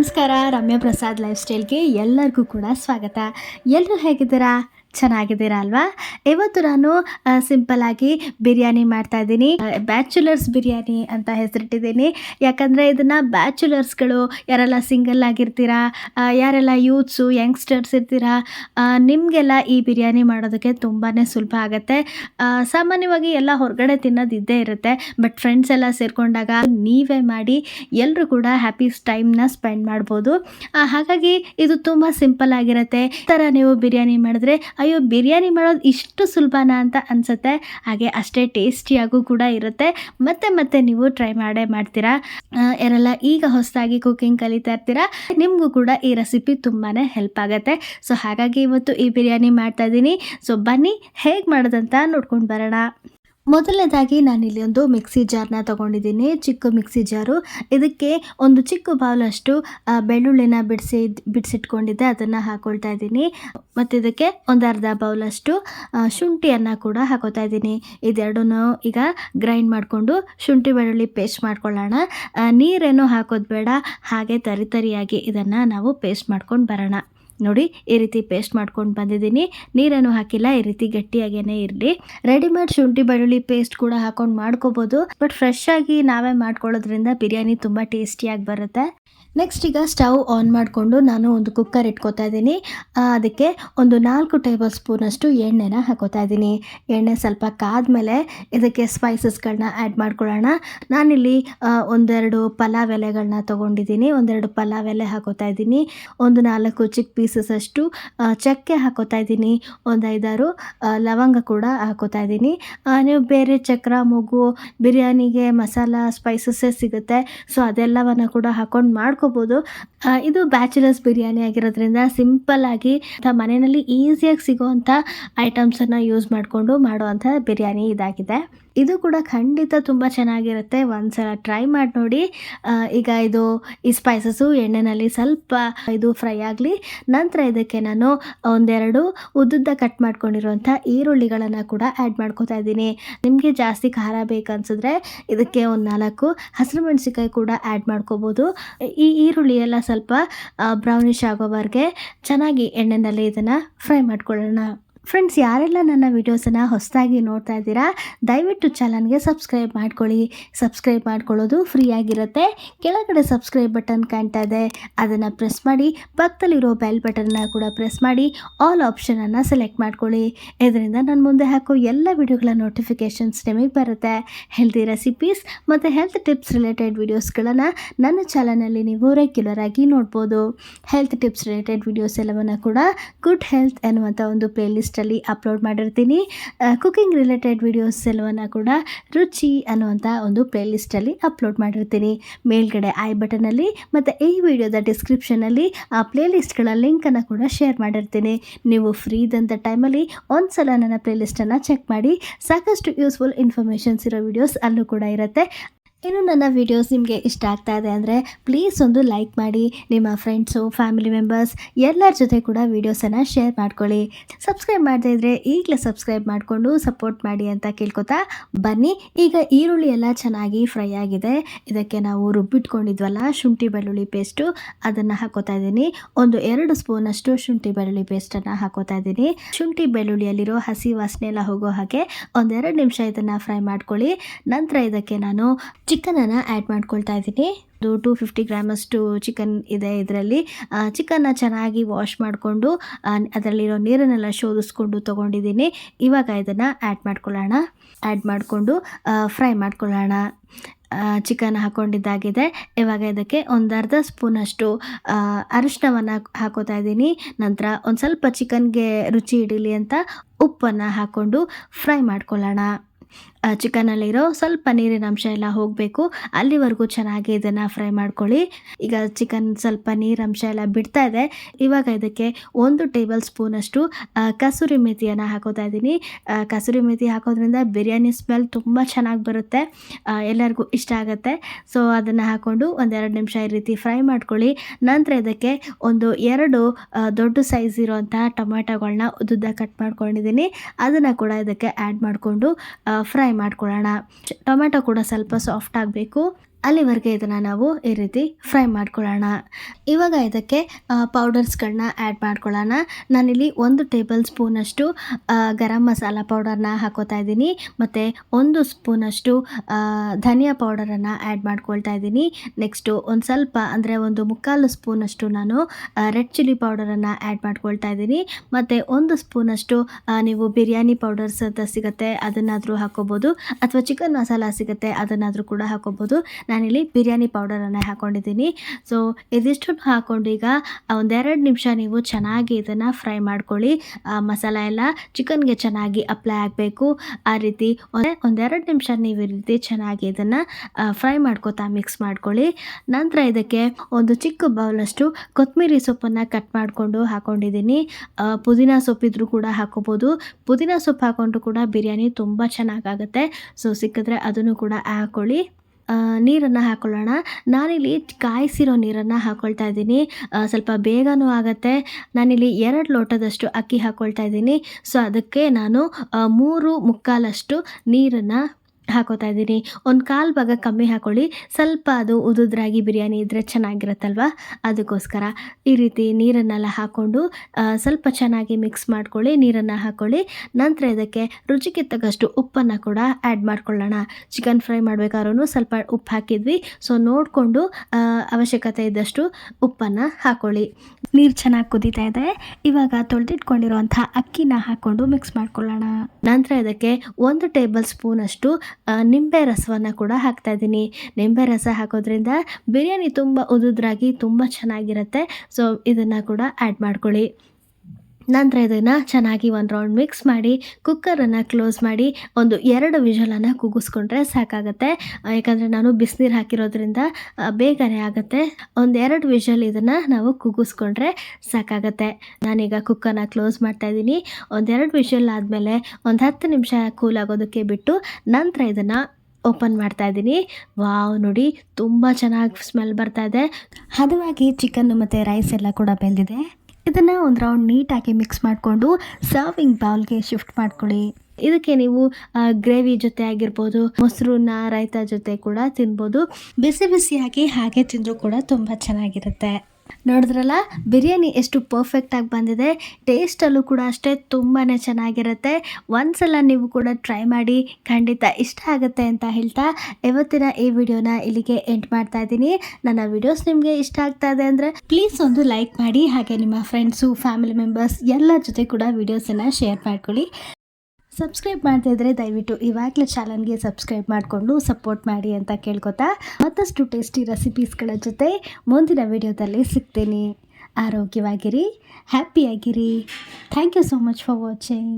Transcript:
ನಮಸ್ಕಾರ ರಮ್ಯಾ ಪ್ರಸಾದ್ ಲೈಫ್ ಸ್ಟೈಲ್ಗೆ ಎಲ್ಲರಿಗೂ ಕೂಡ ಸ್ವಾಗತ. ಎಲ್ಲರೂ ಹೇಗಿದ್ದೀರಾ? ಚೆನ್ನಾಗಿದ್ದೀರಾ ಅಲ್ವಾ ಇವತ್ತು ನಾನು ಸಿಂಪಲ್ಲಾಗಿ ಬಿರಿಯಾನಿ ಮಾಡ್ತಾ ಇದ್ದೀನಿ. ಬ್ಯಾಚುಲರ್ಸ್ ಬಿರಿಯಾನಿ ಅಂತ ಹೆಸರಿಟ್ಟಿದ್ದೀನಿ. ಯಾಕಂದರೆ ಇದನ್ನು ಬ್ಯಾಚುಲರ್ಸ್ಗಳು ಯಾರೆಲ್ಲ ಸಿಂಗಲ್ ಆಗಿರ್ತೀರಾ ಯಾರೆಲ್ಲ ಯೂತ್ಸು ಯಂಗ್ಸ್ಟರ್ಸ್ ಇರ್ತೀರಾ ನಿಮಗೆಲ್ಲ ಈ ಬಿರಿಯಾನಿ ಮಾಡೋದಕ್ಕೆ ತುಂಬಾ ಸುಲಭ ಆಗುತ್ತೆ. ಸಾಮಾನ್ಯವಾಗಿ ಎಲ್ಲ ಹೊರಗಡೆ ತಿನ್ನೋದು ಇದ್ದೇ ಇರುತ್ತೆ. ಬಟ್ ಫ್ರೆಂಡ್ಸ್ ಎಲ್ಲ ಸೇರಿಕೊಂಡಾಗ ನೀವೇ ಮಾಡಿ ಎಲ್ಲರೂ ಕೂಡ ಹ್ಯಾಪಿ ಟೈಮ್ನ ಸ್ಪೆಂಡ್ ಮಾಡ್ಬೋದು. ಹಾಗಾಗಿ ಇದು ತುಂಬ ಸಿಂಪಲ್ ಆಗಿರುತ್ತೆ. ಥರ ನೀವು ಬಿರಿಯಾನಿ ಮಾಡಿದ್ರೆ ಅಯ್ಯೋ, ಬಿರಿಯಾನಿ ಮಾಡೋದು ಇಷ್ಟು ಸುಲಭನಾ ಅಂತ ಅನಿಸುತ್ತೆ. ಹಾಗೆ ಅಷ್ಟೇ ಟೇಸ್ಟಿಯಾಗೂ ಕೂಡ ಇರುತ್ತೆ. ಮತ್ತೆ ಮತ್ತೆ ನೀವು ಟ್ರೈ ಮಾಡೇ ಮಾಡ್ತೀರಾ? ಯಾರೆಲ್ಲ ಈಗ ಹೊಸದಾಗಿ ಕುಕಿಂಗ್ ಕಲಿತಾ ಇರ್ತೀರಾ, ನಿಮಗೂ ಕೂಡ ಈ ರೆಸಿಪಿ ತುಂಬಾ ಹೆಲ್ಪ್ ಆಗುತ್ತೆ. ಸೊ ಹಾಗಾಗಿ ಇವತ್ತು ಈ ಬಿರಿಯಾನಿ ಮಾಡ್ತಾ ಇದ್ದೀನಿ. ಸೊ ಬನ್ನಿ, ಹೇಗೆ ಮಾಡೋದಂತ ನೋಡ್ಕೊಂಡು ಬರೋಣ. ಮೊದಲನೇದಾಗಿ ನಾನಿಲ್ಲಿ ಒಂದು ಮಿಕ್ಸಿ ಜಾರ್ನ ತಗೊಂಡಿದ್ದೀನಿ. ಚಿಕ್ಕ ಮಿಕ್ಸಿ ಜಾರು. ಇದಕ್ಕೆ ಒಂದು ಚಿಕ್ಕ ಬೌಲಷ್ಟು ಬೆಳ್ಳುಳ್ಳಿನ ಬಿಡಿಸಿ, ಬಿಡಿಸಿಟ್ಕೊಂಡಿದ್ದೆ. ಅದನ್ನು ಹಾಕೊಳ್ತಾ ಇದ್ದೀನಿ. ಮತ್ತು ಇದಕ್ಕೆ ಒಂದು ಅರ್ಧ ಬೌಲಷ್ಟು ಶುಂಠಿಯನ್ನು ಕೂಡ ಹಾಕೋತಾ ಇದ್ದೀನಿ. ಇದೆರಡೂ ಈಗ ಗ್ರೈಂಡ್ ಮಾಡಿಕೊಂಡು ಶುಂಠಿ, ಬೆಳ್ಳುಳ್ಳಿ ಪೇಸ್ಟ್ ಮಾಡ್ಕೊಳ್ಳೋಣ. ನೀರೇನು ಹಾಕೋದು ಬೇಡ. ಹಾಗೆ ತರಿತರಿಯಾಗಿ ಇದನ್ನು ನಾವು ಪೇಸ್ಟ್ ಮಾಡ್ಕೊಂಡು ಬರೋಣ. ನೋಡಿ, ಈ ರೀತಿ ಪೇಸ್ಟ್ ಮಾಡ್ಕೊಂಡು ಬಂದಿದ್ದೀನಿ. ನೀರನ್ನು ಹಾಕಿಲ್ಲ, ಈ ರೀತಿ ಗಟ್ಟಿಯಾಗೇನೆ ಇರಲಿ. ರೆಡಿಮೇಡ್ ಶುಂಠಿ ಬೆಳ್ಳುಳ್ಳಿ ಪೇಸ್ಟ್ ಕೂಡ ಹಾಕೊಂಡು ಮಾಡ್ಕೋಬೋದು. ಬಟ್ ಫ್ರೆಶ್ ಆಗಿ ನಾವೇ ಮಾಡ್ಕೊಳ್ಳೋದ್ರಿಂದ ಬಿರಿಯಾನಿ ತುಂಬ ಟೇಸ್ಟಿಯಾಗಿ ಬರುತ್ತೆ. ನೆಕ್ಸ್ಟ್ ಈಗ ಸ್ಟವ್ ಆನ್ ಮಾಡಿಕೊಂಡು ನಾನು ಒಂದು ಕುಕ್ಕರ್ ಇಟ್ಕೋತಾ ಇದ್ದೀನಿ. ಅದಕ್ಕೆ ಒಂದು ನಾಲ್ಕು ಟೇಬಲ್ ಸ್ಪೂನಷ್ಟು ಎಣ್ಣೆನ ಹಾಕೋತಾ ಇದ್ದೀನಿ. ಎಣ್ಣೆ ಸ್ವಲ್ಪ ಕಾದ್ಮೇಲೆ ಇದಕ್ಕೆ ಸ್ಪೈಸಸ್ಗಳನ್ನ ಆ್ಯಡ್ ಮಾಡ್ಕೊಳ್ಳೋಣ. ನಾನಿಲ್ಲಿ ಒಂದೆರಡು ಪಲಾವ್ ಎಲೆಗಳನ್ನ ತೊಗೊಂಡಿದ್ದೀನಿ. ಒಂದೆರಡು ಪಲಾವ್ ಎಲೆ ಹಾಕೋತಾ ಇದ್ದೀನಿ. ಒಂದು ನಾಲ್ಕು ಚಿಕ್ಕ ಪೀಸಸ್ ಅಷ್ಟು ಚಕ್ಕೆ ಹಾಕೋತಾ ಇದ್ದೀನಿ. ಒಂದು ಐದಾರು ಲವಂಗ ಕೂಡ ಹಾಕೋತಾ ಇದ್ದೀನಿ. ನೀವು ಬೇರೆ ಚಕ್ರ, ಮಗು, ಬಿರಿಯಾನಿಗೆ ಮಸಾಲ ಸ್ಪೈಸಸ್ಸೇ ಸಿಗುತ್ತೆ. ಸೊ ಅದೆಲ್ಲವನ್ನು ಕೂಡ ಹಾಕೊಂಡು ಮಾಡ್ಕೋಬೋದು. ಇದು ಬ್ಯಾಚುಲರ್ಸ್ ಬಿರಿಯಾನಿ ಆಗಿರೋದ್ರಿಂದ ಸಿಂಪಲ್ ಆಗಿ ಅಥವಾ ಮನೆಯಲ್ಲಿ ಈಸಿಯಾಗಿ ಸಿಗೋವಂಥ ಐಟಮ್ಸನ್ನು ಯೂಸ್ ಮಾಡಿಕೊಂಡು ಮಾಡುವಂಥ ಬಿರಿಯಾನಿ ಇದಾಗಿದೆ. ಇದು ಕೂಡ ಖಂಡಿತ ತುಂಬ ಚೆನ್ನಾಗಿರುತ್ತೆ. ಒಂದ್ಸಲ ಟ್ರೈ ಮಾಡಿ ನೋಡಿ. ಈಗ ಇದು ಈ ಸ್ಪೈಸಸ್ಸು ಎಣ್ಣೆನಲ್ಲಿ ಸ್ವಲ್ಪ ಇದು ಫ್ರೈ ಆಗಲಿ, ನಂತರ ಇದಕ್ಕೆ ನಾನು ಒಂದೆರಡು ಉದ್ದುದ್ದ ಕಟ್ ಮಾಡ್ಕೊಂಡಿರುವಂಥ ಈರುಳ್ಳಿಗಳನ್ನು ಕೂಡ ಆ್ಯಡ್ ಮಾಡ್ಕೋತಾ ಇದ್ದೀನಿ. ನಿಮಗೆ ಜಾಸ್ತಿ ಖಾರ ಬೇಕನ್ಸಿದ್ರೆ ಇದಕ್ಕೆ ಒಂದು ನಾಲ್ಕು ಹಸಿರು ಮೆಣಸಿಕಾಯಿ ಕೂಡ ಆ್ಯಡ್ ಮಾಡ್ಕೋಬೋದು. ಈ ಈರುಳ್ಳಿ ಎಲ್ಲ ಸ್ವಲ್ಪ ಬ್ರೌನಿಶ್ ಆಗೋವರೆಗೆ ಚೆನ್ನಾಗಿ ಎಣ್ಣೆನಲ್ಲಿ ಇದನ್ನು ಫ್ರೈ ಮಾಡ್ಕೊಳ್ಳೋಣ. ಫ್ರೆಂಡ್ಸ್ ಯಾರೆಲ್ಲ ನನ್ನ ವೀಡಿಯೋಸನ್ನು ಹೊಸದಾಗಿ ನೋಡ್ತಾ ಇದ್ದೀರಾ, ದಯವಿಟ್ಟು ಚಾನಲ್ಗೆ ಸಬ್ಸ್ಕ್ರೈಬ್ ಮಾಡ್ಕೊಳ್ಳಿ. ಸಬ್ಸ್ಕ್ರೈಬ್ ಮಾಡ್ಕೊಳ್ಳೋದು ಫ್ರೀ ಆಗಿರುತ್ತೆ. ಕೆಳಗಡೆ ಸಬ್ಸ್ಕ್ರೈಬ್ ಬಟನ್ ಕಾಣ್ತಾ ಇದೆ. ಅದನ್ನು ಪ್ರೆಸ್ ಮಾಡಿ, ಪಕ್ಕದಲ್ಲಿರೋ ಬೆಲ್ ಬಟನ್ನ ಕೂಡ ಪ್ರೆಸ್ ಮಾಡಿ ಆಲ್ ಆಪ್ಷನನ್ನು ಸೆಲೆಕ್ಟ್ ಮಾಡ್ಕೊಳ್ಳಿ. ಇದರಿಂದ ನಾನು ಮುಂದೆ ಹಾಕೋ ಎಲ್ಲ ವಿಡಿಯೋಗಳ ನೋಟಿಫಿಕೇಷನ್ಸ್ ನಿಮಗೆ ಬರುತ್ತೆ. ಹೆಲ್ದಿ ರೆಸಿಪೀಸ್ ಮತ್ತು ಹೆಲ್ತ್ ಟಿಪ್ಸ್ ರಿಲೇಟೆಡ್ ವೀಡಿಯೋಸ್ಗಳನ್ನು ನನ್ನ ಚಾನಲಲ್ಲಿ ನೀವು ರೆಗ್ಯುಲರ್ ಆಗಿ ನೋಡ್ಬೋದು. ಹೆಲ್ತ್ ಟಿಪ್ಸ್ ರಿಲೇಟೆಡ್ ವಿಡಿಯೋಸ್ ಎಲ್ಲವನ್ನು ಕೂಡ ಗುಡ್ ಹೆಲ್ತ್ ಎನ್ನುವಂಥ ಒಂದು ಪ್ಲೇಲಿಸ್ಟಲ್ಲಿ ಅಪ್ಲೋಡ್ ಮಾಡಿರ್ತೀನಿ. ಕುಕಿಂಗ್ ರಿಲೇಟೆಡ್ ವಿಡಿಯೋಸ್ ಎಲ್ಲವನ್ನು ಕೂಡ ರುಚಿ ಅನ್ನುವಂಥ ಒಂದು ಪ್ಲೇಲಿಸ್ಟಲ್ಲಿ ಅಪ್ಲೋಡ್ ಮಾಡಿರ್ತೀನಿ. ಮೇಲ್ಗಡೆ ಐ ಬಟನಲ್ಲಿ ಮತ್ತು ಈ ವಿಡಿಯೋದ ಡಿಸ್ಕ್ರಿಪ್ಷನಲ್ಲಿ ಆ ಪ್ಲೇಲಿಸ್ಟ್ಗಳ ಲಿಂಕನ್ನು ಕೂಡ ಶೇರ್ ಮಾಡಿರ್ತೀನಿ. ನೀವು ಫ್ರೀ ಇದ್ದಂಥ ಟೈಮಲ್ಲಿ ಒಂದು ಸಲ ನನ್ನ ಪ್ಲೇಲಿಸ್ಟನ್ನು ಚೆಕ್ ಮಾಡಿ, ಸಾಕಷ್ಟು ಯೂಸ್ಫುಲ್ ಇನ್ಫಾರ್ಮೇಷನ್ಸ್ ಇರೋ ವಿಡಿಯೋಸ್ ಅಲ್ಲೂ ಕೂಡ ಇರುತ್ತೆ. ಇನ್ನು ನನ್ನ ವಿಡಿಯೋಸ್ ನಿಮಗೆ ಇಷ್ಟ ಆಗ್ತಾ ಇದೆ ಅಂದರೆ ಪ್ಲೀಸ್ ಒಂದು ಲೈಕ್ ಮಾಡಿ, ನಿಮ್ಮ ಫ್ರೆಂಡ್ಸು ಫ್ಯಾಮಿಲಿ ಮೆಂಬರ್ಸ್ ಎಲ್ಲರ ಜೊತೆ ಕೂಡ ವೀಡಿಯೋಸನ್ನು ಶೇರ್ ಮಾಡ್ಕೊಳ್ಳಿ. ಸಬ್ಸ್ಕ್ರೈಬ್ ಮಾಡದೇ ಇದ್ದರೆ ಈಗಲೇ ಸಬ್ಸ್ಕ್ರೈಬ್ ಮಾಡಿಕೊಂಡು ಸಪೋರ್ಟ್ ಮಾಡಿ ಅಂತ ಕೇಳ್ಕೊತಾ ಬನ್ನಿ. ಈಗ ಈರುಳ್ಳಿ ಎಲ್ಲ ಚೆನ್ನಾಗಿ ಫ್ರೈ ಆಗಿದೆ. ಇದಕ್ಕೆ ನಾವು ರುಬ್ಬಿಟ್ಕೊಂಡಿದ್ವಲ್ಲ ಶುಂಠಿ ಬೆಳ್ಳುಳ್ಳಿ ಪೇಸ್ಟು ಅದನ್ನು ಹಾಕೋತಾ ಇದ್ದೀನಿ. ಒಂದು ಎರಡು ಸ್ಪೂನಷ್ಟು ಶುಂಠಿ ಬೆಳ್ಳುಳ್ಳಿ ಪೇಸ್ಟನ್ನು ಹಾಕೋತಾ ಇದ್ದೀನಿ. ಶುಂಠಿ ಬೆಳ್ಳುಳ್ಳಿಯಲ್ಲಿರೋ ಹಸಿ ವಾಸನೆ ಎಲ್ಲ ಹೋಗೋ ಹಾಗೆ ಒಂದೆರಡು ನಿಮಿಷ ಇದನ್ನು ಫ್ರೈ ಮಾಡ್ಕೊಳ್ಳಿ. ನಂತರ ಇದಕ್ಕೆ ನಾನು ಚಿಕನನ್ನು ಆ್ಯಡ್ ಮಾಡ್ಕೊಳ್ತಾ ಇದ್ದೀನಿ. ಇದು ಟೂ ಫಿಫ್ಟಿ ಗ್ರಾಮಷ್ಟು ಚಿಕನ್ ಇದೆ ಇದರಲ್ಲಿ. ಚಿಕನ್ನ ಚೆನ್ನಾಗಿ ವಾಶ್ ಮಾಡಿಕೊಂಡು ಅದರಲ್ಲಿರೋ ನೀರನ್ನೆಲ್ಲ ಶೋಧಿಸ್ಕೊಂಡು ತೊಗೊಂಡಿದ್ದೀನಿ. ಇವಾಗ ಇದನ್ನು ಆ್ಯಡ್ ಮಾಡ್ಕೊಳ್ಳೋಣ. ಆ್ಯಡ್ ಮಾಡಿಕೊಂಡು ಫ್ರೈ ಮಾಡ್ಕೊಳ್ಳೋಣ. ಚಿಕನ್ ಹಾಕ್ಕೊಂಡಿದ್ದಾಗಿದೆ ಇವಾಗ ಇದಕ್ಕೆ ಒಂದು ಅರ್ಧ ಸ್ಪೂನಷ್ಟು ಅರಿಶಿನವನ್ನು ಹಾಕೋತಾ ಇದ್ದೀನಿ. ನಂತರ ಒಂದು ಸ್ವಲ್ಪ ಚಿಕನ್ಗೆ ರುಚಿ ಹಿಡೀಲಿ ಅಂತ ಉಪ್ಪನ್ನು ಹಾಕ್ಕೊಂಡು ಫ್ರೈ ಮಾಡ್ಕೊಳ್ಳೋಣ. ಚಿಕನಲ್ಲಿರೋ ಸ್ವಲ್ಪ ನೀರಿನ ಅಂಶ ಎಲ್ಲ ಹೋಗಬೇಕು. ಅಲ್ಲಿವರೆಗೂ ಚೆನ್ನಾಗಿ ಇದನ್ನು ಫ್ರೈ ಮಾಡ್ಕೊಳ್ಳಿ. ಈಗ ಚಿಕನ್ ಸ್ವಲ್ಪ ನೀರಂಶ ಎಲ್ಲ ಬಿಡ್ತಾ ಇದೆ. ಇವಾಗ ಇದಕ್ಕೆ ಒಂದು ಟೇಬಲ್ ಸ್ಪೂನಷ್ಟು ಕಸೂರಿ ಮೇಥಿಯನ್ನು ಹಾಕೋತಾ ಇದ್ದೀನಿ ಕಸೂರಿ ಮೇಥಿ ಹಾಕೋದ್ರಿಂದ ಬಿರಿಯಾನಿ ಸ್ಮೆಲ್ ತುಂಬ ಚೆನ್ನಾಗಿ ಬರುತ್ತೆ. ಎಲ್ಲರಿಗೂ ಇಷ್ಟ ಆಗುತ್ತೆ. ಸೊ, ಅದನ್ನು ಹಾಕ್ಕೊಂಡು ಒಂದೆರಡು ನಿಮಿಷ ಈ ರೀತಿ ಫ್ರೈ ಮಾಡ್ಕೊಳ್ಳಿ. ನಂತರ ಇದಕ್ಕೆ ಒಂದು ಎರಡು ದೊಡ್ಡ ಸೈಜ್ ಇರುವಂತಹ ಟೊಮೆಟೊಗಳನ್ನ ಉದ್ದುದ್ದ ಕಟ್ ಮಾಡ್ಕೊಂಡಿದ್ದೀನಿ ಅದನ್ನು ಕೂಡ ಇದಕ್ಕೆ ಆ್ಯಡ್ ಮಾಡಿಕೊಂಡು ಫ್ರೈ ಮಾಡ್ಕೊಳ್ಳೋಣ. ಟೊಮೆಟೊ ಕೂಡ ಸ್ವಲ್ಪ ಸಾಫ್ಟ್ ಆಗಬೇಕು. ಅಲ್ಲಿವರೆಗೆ ಇದನ್ನು ನಾವು ಈ ರೀತಿ ಫ್ರೈ ಮಾಡ್ಕೊಳ್ಳೋಣ. ಇವಾಗ ಇದಕ್ಕೆ ಪೌಡರ್ಸ್ಗಳನ್ನ ಆ್ಯಡ್ ಮಾಡ್ಕೊಳ್ಳೋಣ. ನಾನಿಲ್ಲಿ ಒಂದು ಟೇಬಲ್ ಸ್ಪೂನಷ್ಟು ಗರಂ ಮಸಾಲ ಪೌಡರ್ನ ಹಾಕೋತಾ ಇದ್ದೀನಿ. ಮತ್ತು ಒಂದು ಸ್ಪೂನಷ್ಟು ಧನಿಯಾ ಪೌಡರನ್ನು ಆ್ಯಡ್ ಮಾಡ್ಕೊಳ್ತಾ ಇದ್ದೀನಿ. ನೆಕ್ಸ್ಟು ಒಂದು ಸ್ವಲ್ಪ, ಅಂದರೆ ಒಂದು ಮುಕ್ಕಾಲು ಸ್ಪೂನಷ್ಟು ನಾನು ರೆಡ್ ಚಿಲ್ಲಿ ಪೌಡರನ್ನು ಆ್ಯಡ್ ಮಾಡ್ಕೊಳ್ತಾ ಇದ್ದೀನಿ. ಮತ್ತು ಒಂದು ಸ್ಪೂನಷ್ಟು ನೀವು ಬಿರಿಯಾನಿ ಪೌಡರ್ಸ್ ಅಂತ ಸಿಗುತ್ತೆ, ಅದನ್ನಾದರೂ ಹಾಕೋಬೋದು. ಅಥವಾ ಚಿಕನ್ ಮಸಾಲ ಸಿಗುತ್ತೆ, ಅದನ್ನಾದರೂ ಕೂಡ ಹಾಕೋಬೋದು. ನಾನಿಲ್ಲಿ ಬಿರಿಯಾನಿ ಪೌಡರನ್ನು ಹಾಕ್ಕೊಂಡಿದ್ದೀನಿ ಸೊ ಇದಿಷ್ಟು ಹಾಕ್ಕೊಂಡು ಈಗ ಒಂದೆರಡು ನಿಮಿಷ ನೀವು ಚೆನ್ನಾಗಿ ಇದನ್ನು ಫ್ರೈ ಮಾಡ್ಕೊಳ್ಳಿ. ಮಸಾಲ ಎಲ್ಲ ಚಿಕನ್ಗೆ ಚೆನ್ನಾಗಿ ಅಪ್ಲೈ ಆಗಬೇಕು. ಆ ರೀತಿ ಒಂದೇ, ಒಂದೆರಡು ನಿಮಿಷ ನೀವು ಈ ರೀತಿ ಚೆನ್ನಾಗಿ ಇದನ್ನು ಫ್ರೈ ಮಾಡ್ಕೊತಾ ಮಿಕ್ಸ್ ಮಾಡ್ಕೊಳ್ಳಿ. ನಂತರ ಇದಕ್ಕೆ ಒಂದು ಚಿಕ್ಕ ಬೌಲಷ್ಟು ಕೊತ್ತಂಬರಿ ಸೊಪ್ಪನ್ನು ಕಟ್ ಮಾಡಿಕೊಂಡು ಹಾಕ್ಕೊಂಡಿದ್ದೀನಿ ಪುದೀನ ಸೊಪ್ಪಿದ್ರೂ ಕೂಡ ಹಾಕೋಬೋದು. ಪುದೀನ ಸೊಪ್ಪು ಹಾಕ್ಕೊಂಡು ಕೂಡ ಬಿರಿಯಾನಿ ತುಂಬ ಚೆನ್ನಾಗಾಗುತ್ತೆ. ಸೊ ಸಿಕ್ಕಿದ್ರೆ ಅದನ್ನು ಕೂಡ ಹಾಕ್ಕೊಳ್ಳಿ ನೀರನ್ನು ಹಾಕ್ಕೊಳ್ಳೋಣ ನಾನಿಲ್ಲಿ ಕಾಯಿಸಿರೋ ನೀರನ್ನು ಹಾಕ್ಕೊಳ್ತಾ ಇದ್ದೀನಿ. ಸ್ವಲ್ಪ ಬೇಗನೂ ಆಗುತ್ತೆ. ನಾನಿಲ್ಲಿ ಎರಡು ಲೋಟದಷ್ಟು ಅಕ್ಕಿ ಹಾಕ್ಕೊಳ್ತಾ ಇದ್ದೀನಿ. ಸೊ, ಅದಕ್ಕೆ ನಾನು ಮೂರು ಮುಕ್ಕಾಲಷ್ಟು ನೀರನ್ನು ಹಾಕೋತಾ ಇದ್ದೀನಿ. ಒಂದು ಕಾಲು ಭಾಗ ಕಮ್ಮಿ ಹಾಕೊಳ್ಳಿ. ಸ್ವಲ್ಪ ಅದು ಉದುದ್ರಾಗಿ ಬಿರಿಯಾನಿ ಇದ್ದರೆ ಚೆನ್ನಾಗಿರುತ್ತಲ್ವ? ಅದಕ್ಕೋಸ್ಕರ ಈ ರೀತಿ ನೀರನ್ನೆಲ್ಲ ಹಾಕ್ಕೊಂಡು ಸ್ವಲ್ಪ ಚೆನ್ನಾಗಿ ಮಿಕ್ಸ್ ಮಾಡ್ಕೊಳ್ಳಿ, ನೀರನ್ನು ಹಾಕ್ಕೊಳ್ಳಿ ನಂತರ ಇದಕ್ಕೆ ರುಚಿಗೆ ತಕ್ಕಷ್ಟು ಉಪ್ಪನ್ನು ಕೂಡ ಆ್ಯಡ್ ಮಾಡ್ಕೊಳ್ಳೋಣ. ಚಿಕನ್ ಫ್ರೈ ಮಾಡಬೇಕಾದ್ರೂ ಸ್ವಲ್ಪ ಉಪ್ಪು ಹಾಕಿದ್ವಿ. ಸೊ ನೋಡಿಕೊಂಡು ಅವಶ್ಯಕತೆ ಇದ್ದಷ್ಟು ಉಪ್ಪನ್ನು ಹಾಕ್ಕೊಳ್ಳಿ ನೀರು ಚೆನ್ನಾಗಿ ಕುದೀತಾ ಇದೆ. ಇವಾಗ ತೊಳೆದಿಟ್ಕೊಂಡಿರುವಂಥ ಅಕ್ಕಿನ ಹಾಕ್ಕೊಂಡು ಮಿಕ್ಸ್ ಮಾಡ್ಕೊಳ್ಳೋಣ. ನಂತರ ಇದಕ್ಕೆ ಒಂದು ಟೇಬಲ್ ಸ್ಪೂನಷ್ಟು ನಿಂಬೆ ರಸವನ್ನು ಕೂಡ ಹಾಕ್ತಾ ಇದ್ದೀನಿ. ನಿಂಬೆ ರಸ ಹಾಕೋದ್ರಿಂದ ಬಿರಿಯಾನಿ ತುಂಬ ಉದುದ್ರಾಗಿ ತುಂಬ ಚೆನ್ನಾಗಿರುತ್ತೆ. ಸೊ ಇದನ್ನು ಕೂಡ ಆ್ಯಡ್ ಮಾಡ್ಕೊಳ್ಳಿ. ನಂತರ ಇದನ್ನು ಚೆನ್ನಾಗಿ ಒಂದು ರೌಂಡ್ ಮಿಕ್ಸ್ ಮಾಡಿ ಕುಕ್ಕರನ್ನು ಕ್ಲೋಸ್ ಮಾಡಿ, ಒಂದು ಎರಡು ವಿಷಲನ್ನು ಕೂಗಿಸ್ಕೊಂಡ್ರೆ ಸಾಕಾಗುತ್ತೆ. ಯಾಕಂದರೆ ನಾನು ಬಿಸಿನೀರು ಹಾಕಿರೋದ್ರಿಂದ ಬೇಗನೆ ಆಗುತ್ತೆ. ಒಂದು ಎರಡು ವಿಷಲ್ ಇದನ್ನು ನಾವು ಕೂಗಿಸ್ಕೊಂಡ್ರೆ ಸಾಕಾಗುತ್ತೆ. ನಾನೀಗ ಕುಕ್ಕರ್ನ ಕ್ಲೋಸ್ ಮಾಡ್ತಾಯಿದ್ದೀನಿ ಒಂದೆರಡು ವಿಷಲ್ ಆದಮೇಲೆ ಒಂದು ಹತ್ತು ನಿಮಿಷ ಕೂಲ್ ಆಗೋದಕ್ಕೆ ಬಿಟ್ಟು, ನಂತರ ಇದನ್ನು ಓಪನ್ ಮಾಡ್ತಾ ಇದ್ದೀನಿ. ವಾವ್, ನೋಡಿ, ತುಂಬ ಚೆನ್ನಾಗಿ ಸ್ಮೆಲ್ ಬರ್ತಾ ಇದೆ. ಹದವಾಗಿ ಚಿಕನ್ನು ಮತ್ತು ರೈಸ್ ಎಲ್ಲ ಕೂಡ ಬೆಂದಿದೆ. ಇದನ್ನು ಒಂದು ರೌಂಡ್ ನೀಟಾಗಿ ಮಿಕ್ಸ್ ಮಾಡಿಕೊಂಡು ಸರ್ವಿಂಗ್ ಬೌಲ್ಗೆ ಶಿಫ್ಟ್ ಮಾಡ್ಕೊಳ್ಳಿ. ಇದಕ್ಕೆ ನೀವು ಗ್ರೇವಿ ಜೊತೆ ಆಗಿರ್ಬೋದು, ಮೊಸರನ್ನ ರೈತ ಜೊತೆ ಕೂಡ ತಿನ್ಬೋದು. ಬಿಸಿ ಬಿಸಿಯಾಗಿ ಹಾಗೆ ತಿಂದರೂ ಕೂಡ ತುಂಬ ಚೆನ್ನಾಗಿರುತ್ತೆ. ನೋಡಿದ್ರಲ್ಲ, ಬಿರಿಯಾನಿ ಎಷ್ಟು ಪರ್ಫೆಕ್ಟಾಗಿ ಬಂದಿದೆ. ಟೇಸ್ಟಲ್ಲೂ ಕೂಡ ಅಷ್ಟೇ ತುಂಬಾ ಚೆನ್ನಾಗಿರುತ್ತೆ. ಒಂದ್ಸಲ ನೀವು ಕೂಡ ಟ್ರೈ ಮಾಡಿ ಖಂಡಿತ ಇಷ್ಟ ಆಗುತ್ತೆ ಅಂತ ಹೇಳ್ತಾ ಇವತ್ತಿನ ಈ ವಿಡಿಯೋನ ಇಲ್ಲಿಗೆ ಎಂಡ್ ಮಾಡ್ತಾ ಇದ್ದೀನಿ. ನನ್ನ ವಿಡಿಯೋಸ್ ನಿಮಗೆ ಇಷ್ಟ ಆಗ್ತಾ ಇದೆ ಅಂದರೆ ಪ್ಲೀಸ್ ಒಂದು ಲೈಕ್ ಮಾಡಿ, ಹಾಗೆ ನಿಮ್ಮ ಫ್ರೆಂಡ್ಸು ಫ್ಯಾಮಿಲಿ ಮೆಂಬರ್ಸ್ ಎಲ್ಲ ಜೊತೆ ಕೂಡ ವಿಡಿಯೋಸನ್ನು ಶೇರ್ ಮಾಡ್ಕೊಳ್ಳಿ. ಸಬ್ಸ್ಕ್ರೈಬ್ ಮಾಡ್ತಾ ಇದ್ರೆ ದಯವಿಟ್ಟು ಇವಾಗಲೇ ಚಾನಲ್ಗೆ ಸಬ್ಸ್ಕ್ರೈಬ್ ಮಾಡಿಕೊಂಡು ಸಪೋರ್ಟ್ ಮಾಡಿ ಅಂತ ಕೇಳ್ಕೊತಾ ಮತ್ತಷ್ಟು ಟೇಸ್ಟಿ ರೆಸಿಪೀಸ್ಗಳ ಜೊತೆ ಮುಂದಿನ ವಿಡಿಯೋದಲ್ಲಿ ಸಿಗ್ತೀನಿ. ಆರೋಗ್ಯವಾಗಿರಿ, ಹ್ಯಾಪಿಯಾಗಿರಿ. Thank you so much for watching.